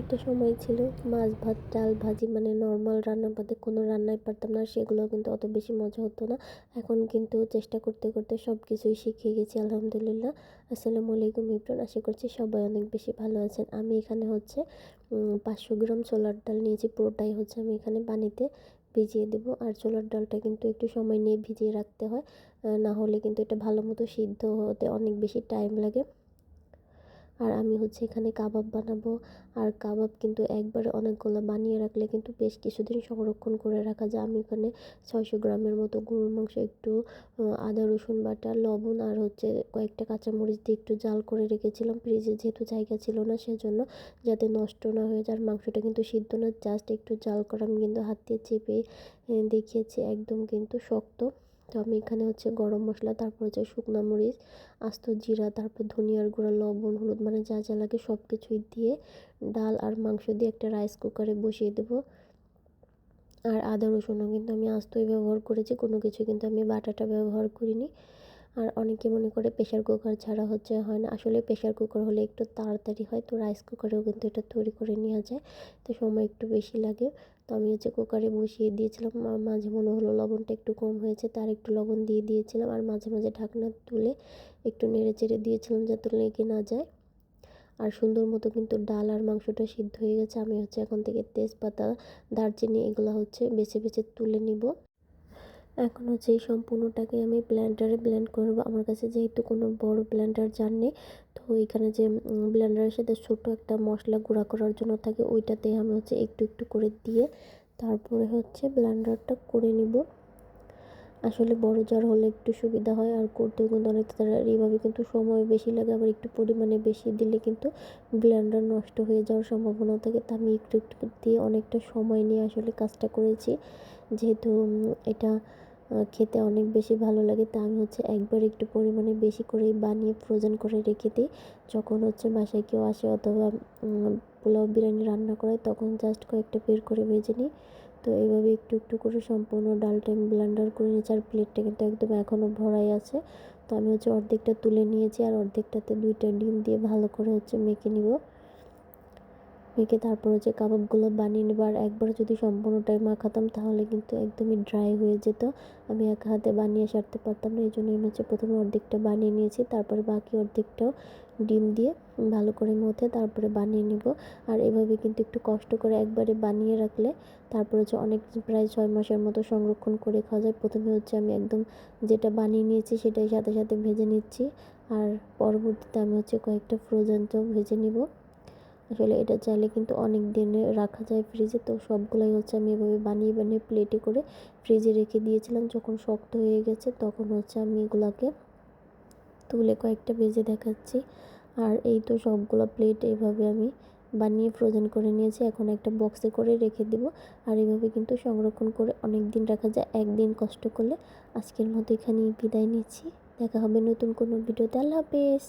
একটা সময় ছিল। মাছ ভাত, ডাল ভাজি মানে নর্মাল রান্না বাদে কোনো রান্নাই পারতাম না সেগুলো কিন্তু অত বেশি মজা হতো না। এখন কিন্তু চেষ্টা করতে করতে সব কিছুই শিখে গেছি, আলহামদুলিল্লাহ। আসসালামু আলাইকুম ইবরান আশা করছি সবাই অনেক বেশি ভালো আছেন। আমি এখানে হচ্ছে পাঁচশো গ্রাম ছোলার ডাল নিয়েছি, পুরোটাই হচ্ছে আমি এখানে পানিতে ভিজিয়ে দেবো। আর ছোলার ডালটা কিন্তু একটু সময় নিয়ে ভিজিয়ে রাখতে হয় না হলে কিন্তু এটা ভালো মতো সিদ্ধ হতে অনেক বেশি টাইম লাগে। আর আমি হচ্ছে এখানে কাবাব বানাবো। আর কাবাব কিন্তু একবারে অনেকগুলো বানিয়ে রাখলে কিন্তু বেশ কিছুদিন সংরক্ষণ করে রাখা যায়। আমি এখানে ছয়শো গ্রামের মতো গরুর মাংস একটু আদা, রসুন, বাটা, লবণ আর হচ্ছে কয়েকটা কাঁচামরিচ দিয়ে একটু জাল করে রেখেছিলাম। ফ্রিজে যেহেতু জায়গা ছিল না সেজন্য যাতে নষ্ট না হয়ে যায়। মাংসটা কিন্তু সিদ্ধ না, জাস্ট একটু জাল করা আমি কিন্তু হাত দিয়ে চেপে দেখিয়েছি। একদম কিন্তু শক্ত। তো আমি এখানে হচ্ছে গরম মশলা, তারপর হচ্ছে শুকনো মরিচ, আস্ত জিরা, তারপর ধনিয়ার গুঁড়া, লবণ, হলুদ মানে যা যা লাগে সব কিছুই দিয়ে ডাল আর মাংস দিয়ে একটা রাইস কুকারে বসিয়ে দেবো। আর আদা রসুনও কিন্তু আমি আস্তই ব্যবহার করেছি, কোনো কিছু কিন্তু আমি বাটাটা ব্যবহার করিনি। আর অনেকে মনে করে প্রেশার কুকার ছাড়া হচ্ছে হয় না। আসলে প্রেশার কুকার হলে একটু তাড়াতাড়ি হয়, তো রাইস কুকারেও কিন্তু এটা তৈরি করে নেওয়া যায়, তো সময় একটু বেশি লাগে। তো আমি হচ্ছে কুকারে বসিয়ে দিয়েছিলাম মাঝে মনে হলো লবণটা একটু কম হয়েছে, তার একটু লবণ দিয়ে দিয়েছিলাম আর মাঝে মাঝে ঢাকনা তুলে একটু নেড়ে চেড়ে দিয়েছিলাম যাতে লেগে না যায়। আর সুন্দর মতো কিন্তু ডাল আর মাংসটা সিদ্ধ হয়ে গেছে, আমি হচ্ছে এখন থেকে তেজপাতা, দারচিনি এগুলো হচ্ছে বেছে বেছে তুলে নিব। এখন হচ্ছে এই সম্পূর্ণটাকে আমি ব্লেন্ডারে ব্লেন্ড করব, আমার কাছে যেহেতু কোনো বড় ব্ল্যান্ডার জার নেই, তো এখানে যে ব্ল্যান্ডারের সাথে ছোট একটা মশলা গুঁড়া করার জন্য থাকে, ওইটাতে আমি হচ্ছে একটু একটু করে দিয়ে তারপরে হচ্ছে ব্ল্যান্ডারটা করে নিব। আসলে বড় জার হলে একটু সুবিধা হয়, আর করতেও কিন্তু অনেক তাড়াতাড়ি এইভাবে কিন্তু সময় বেশি লাগে, আবার একটু পরিমাণে বেশি দিলে কিন্তু ব্লেন্ডার নষ্ট হয়ে যাওয়ার সম্ভাবনা থাকে, তা আমি একটু একটু দিয়ে অনেকটা সময় নিয়ে আসলে কাজটা করেছি। যেহেতু এটা খেতে অনেক বেশি ভালো লাগে, তা আমি হচ্ছে একবার একটু পরিমাণে বেশি করে বানিয়ে ফ্রোজেন করে রেখে দিই। যখন হচ্ছে বাসায় কেউ আসে অথবা পোলাও বিরিয়ানি রান্না করে, তখন জাস্ট কয়েকটা বের করে ভেজে নিই। তো এইভাবে একটু একটু করে সম্পূর্ণ ডালটা আমি ব্লান্ডার করে নিয়েছি, আর প্লেটটা কিন্তু একদম এখনও ভরাই আছে। তো আমি হচ্ছে অর্ধেকটা তুলে নিয়েছি, আর অর্ধেকটাতে দুইটা ডিম দিয়ে ভালো করে হচ্ছে মেখে নিব। মেখে তারপর হচ্ছে কাবাবগুলো বানিয়ে নেব আর একবার যদি সম্পূর্ণটাই মাখাতাম, তাহলে কিন্তু একদমই ড্রাই হয়ে যেত। আমি এক হাতে বানিয়ে সারতে পারতাম না, এই জন্য আমি হচ্ছে প্রথমে অর্ধেকটা বানিয়ে নিয়েছি, তারপরে বাকি অর্ধেকটাও ডিম দিয়ে ভালো করে মথে তারপরে বানিয়ে নিব। আর এভাবে কিন্তু একটু কষ্ট করে একবারে বানিয়ে রাখলে তারপরে হচ্ছে অনেক প্রায় ছয় মাসের মতো সংরক্ষণ করে খাওয়া যায়। প্রথমে হচ্ছে আমি একদম যেটা বানিয়ে নিয়েছি সেটাই সাথে সাথে ভেজে নিচ্ছি। আর পরবর্তীতে আমি হচ্ছে কয়েকটা ফ্রোজেন চপ ভেজে নিব। আসলে এটা চাইলে কিন্তু অনেক দিনে রাখা যায় ফ্রিজে তো সবগুলোই হচ্ছে আমি এভাবে বানিয়ে বানিয়ে প্লেটে করে ফ্রিজে রেখে দিয়েছিলাম। যখন শক্ত হয়ে গেছে তখন হচ্ছে আমি এগুলাকে তুলে কয়েকটা ভেজে দেখাচ্ছি। আর এই তো সবগুলো প্লেট এইভাবে আমি বানিয়ে ফ্রোজেন করে নিয়েছি। এখন একটা বক্সে করে রেখে দিব। আর এইভাবে কিন্তু সংরক্ষণ করে অনেক দিন রাখা যায়। একদিন কষ্ট করলে আজকের মতো এখানেই বিদায় নিচ্ছি। দেখা হবে নতুন কোনো ভিডিওতে। আল্লাহ হাফেজ।